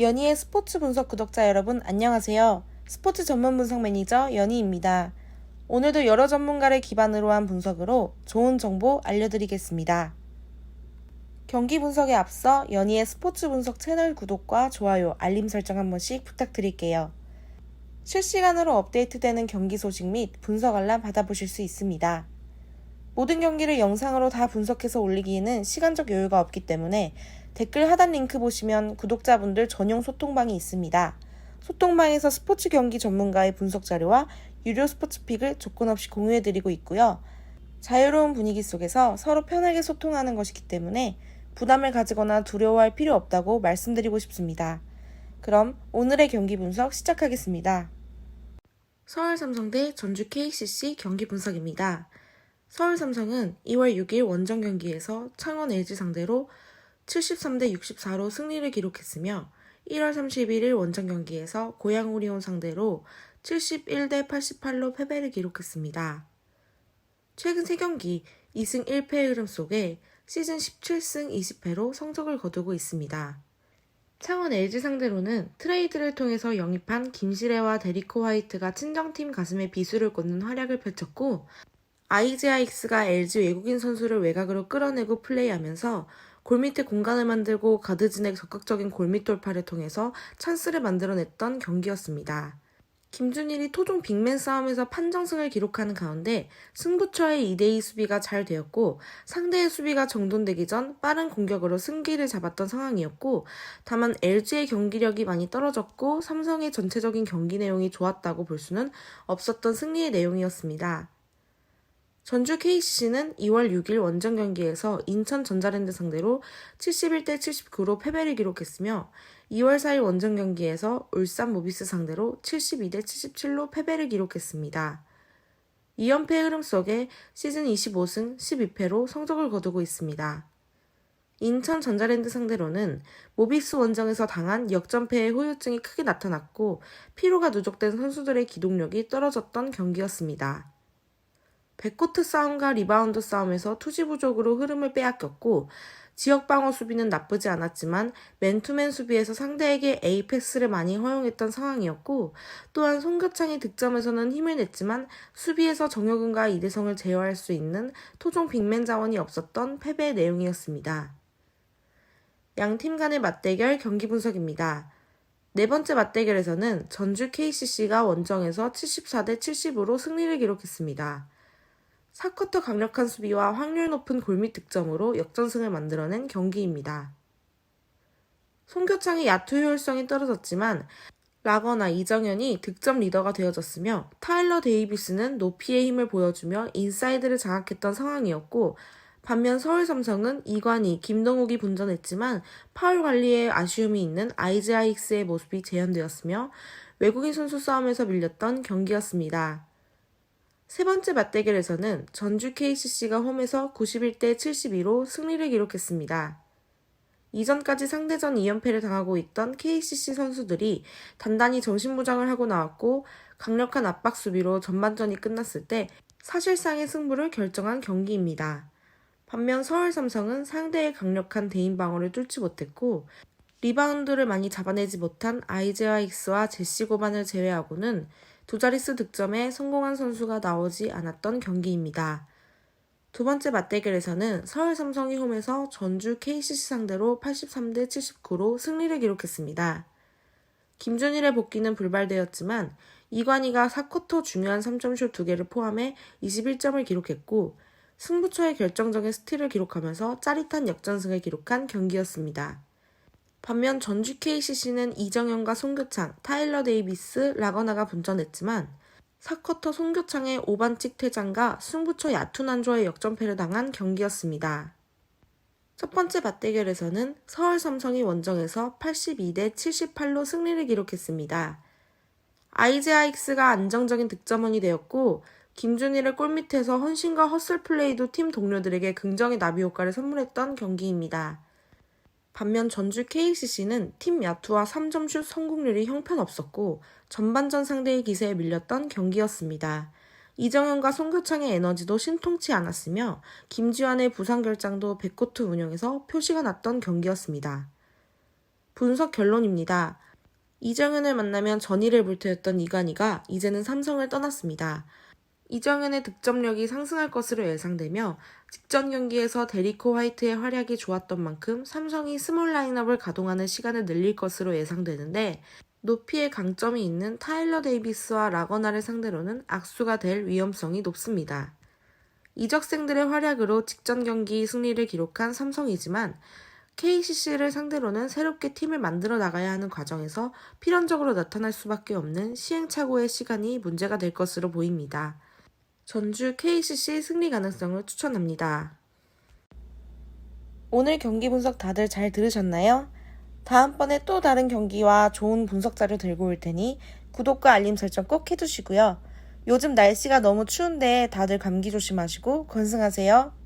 연희의 스포츠 분석 구독자 여러분 안녕하세요. 스포츠 전문 분석 매니저 연희입니다. 오늘도 여러 전문가를 기반으로 한 분석으로 좋은 정보 알려드리겠습니다. 경기 분석에 앞서 연희의 스포츠 분석 채널 구독과 좋아요, 알림 설정 한 번씩 부탁드릴게요. 실시간으로 업데이트되는 경기 소식 및 분석 알람 받아보실 수 있습니다. 모든 경기를 영상으로 다 분석해서 올리기에는 시간적 여유가 없기 때문에 댓글 하단 링크 보시면 구독자분들 전용 소통방이 있습니다. 소통방에서 스포츠 경기 전문가의 분석 자료와 유료 스포츠 픽을 조건 없이 공유해드리고 있고요. 자유로운 분위기 속에서 서로 편하게 소통하는 것이기 때문에 부담을 가지거나 두려워할 필요 없다고 말씀드리고 싶습니다. 그럼 오늘의 경기 분석 시작하겠습니다. 서울 삼성대 전주 KCC 경기 분석입니다. 서울 삼성은 2월 6일 원정 경기에서 창원 LG 상대로 73대 64로 승리를 기록했으며 1월 31일 원정 경기에서 고양 오리온 상대로 71대 88로 패배를 기록했습니다. 최근 3경기 2승 1패의 흐름 속에 시즌 17승 20패로 성적을 거두고 있습니다. 창원 LG 상대로는 트레이드를 통해서 영입한 김시래와 데리코 화이트가 친정팀 가슴에 비수를 꽂는 활약을 펼쳤고 IGIX가 LG 외국인 선수를 외곽으로 끌어내고 플레이하면서 골밑에 공간을 만들고 가드진의 적극적인 골밑 돌파를 통해서 찬스를 만들어냈던 경기였습니다. 김준일이 토종 빅맨 싸움에서 판정승을 기록하는 가운데 승부처의 2대2 수비가 잘 되었고 상대의 수비가 정돈되기 전 빠른 공격으로 승기를 잡았던 상황이었고 다만 LG의 경기력이 많이 떨어졌고 삼성의 전체적인 경기 내용이 좋았다고 볼 수는 없었던 승리의 내용이었습니다. 전주 KCC는 2월 6일 원정 경기에서 인천 전자랜드 상대로 71대 79로 패배를 기록했으며 2월 4일 원정 경기에서 울산 모비스 상대로 72대 77로 패배를 기록했습니다. 2연패의 흐름 속에 시즌 25승 12패로 성적을 거두고 있습니다. 인천 전자랜드 상대로는 모비스 원정에서 당한 역전패의 후유증이 크게 나타났고 피로가 누적된 선수들의 기동력이 떨어졌던 경기였습니다. 백코트 싸움과 리바운드 싸움에서 투지 부족으로 흐름을 빼앗겼고 지역 방어 수비는 나쁘지 않았지만 맨투맨 수비에서 상대에게 패스를 많이 허용했던 상황이었고 또한 송교창이 득점에서는 힘을 냈지만 수비에서 정혁은과 이대성을 제어할 수 있는 토종 빅맨 자원이 없었던 패배의 내용이었습니다. 양 팀 간의 맞대결 경기 분석입니다. 네 번째 맞대결에서는 전주 KCC가 원정에서 74대 70으로 승리를 기록했습니다. 4쿼터 강력한 수비와 확률 높은 골밑 득점으로 역전승을 만들어낸 경기입니다. 송교창의 야투 효율성이 떨어졌지만 라거나 이정현이 득점 리더가 되어졌으며 타일러 데이비스는 높이의 힘을 보여주며 인사이드를 장악했던 상황이었고 반면 서울 삼성은 이관희, 김동욱이 분전했지만 파울 관리에 아쉬움이 있는 IGIX의 모습이 재현되었으며 외국인 선수 싸움에서 밀렸던 경기였습니다. 세 번째 맞대결에서는 전주 KCC가 홈에서 91대 72로 승리를 기록했습니다. 이전까지 상대전 2연패를 당하고 있던 KCC 선수들이 단단히 정신무장을 하고 나왔고 강력한 압박 수비로 전반전이 끝났을 때 사실상의 승부를 결정한 경기입니다. 반면 서울 삼성은 상대의 강력한 대인 방어를 뚫지 못했고 리바운드를 많이 잡아내지 못한 아이제아익스와 제시 고반을 제외하고는 두 자릿수 득점에 성공한 선수가 나오지 않았던 경기입니다. 두 번째 맞대결에서는 서울 삼성이 홈에서 전주 KCC 상대로 83대 79로 승리를 기록했습니다. 김준일의 복귀는 불발되었지만 이관희가 4쿼터 중요한 3점슛 2개를 포함해 21점을 기록했고 승부처의 결정적인 스틸을 기록하면서 짜릿한 역전승을 기록한 경기였습니다. 반면 전주 KCC는 이정현과 송교창, 타일러 데이비스, 라거나가 분전했지만 4쿼터 송교창의 오반칙 퇴장과 승부처 야투난조의 역전패를 당한 경기였습니다. 첫 번째 맞대결에서는 서울 삼성이 원정에서 82대 78로 승리를 기록했습니다. IGIX가 안정적인 득점원이 되었고 김준일의 골밑에서 헌신과 헛슬 플레이도 팀 동료들에게 긍정의 나비 효과를 선물했던 경기입니다. 반면 전주 KCC는 팀 야투와 3점슛 성공률이 형편없었고 전반전 상대의 기세에 밀렸던 경기였습니다. 이정현과 송교창의 에너지도 신통치 않았으며 김지환의 부상 결장도 백코트 운영에서 표시가 났던 경기였습니다. 분석 결론입니다. 이정현을 만나면 전의를 불태웠던 이관희가 이제는 삼성을 떠났습니다. 이정현의 득점력이 상승할 것으로 예상되며 직전 경기에서 데리코 화이트의 활약이 좋았던 만큼 삼성이 스몰 라인업을 가동하는 시간을 늘릴 것으로 예상되는데 높이에 강점이 있는 타일러 데이비스와 라거나를 상대로는 악수가 될 위험성이 높습니다. 이적생들의 활약으로 직전 경기 승리를 기록한 삼성이지만 KCC를 상대로는 새롭게 팀을 만들어 나가야 하는 과정에서 필연적으로 나타날 수밖에 없는 시행착오의 시간이 문제가 될 것으로 보입니다. 전주 KCC 승리 가능성을 추천합니다. 오늘 경기 분석 다들 잘 들으셨나요? 다음번에 또 다른 경기와 좋은 분석 자료 들고 올 테니 구독과 알림 설정 꼭 해두시고요. 요즘 날씨가 너무 추운데 다들 감기 조심하시고 건승하세요.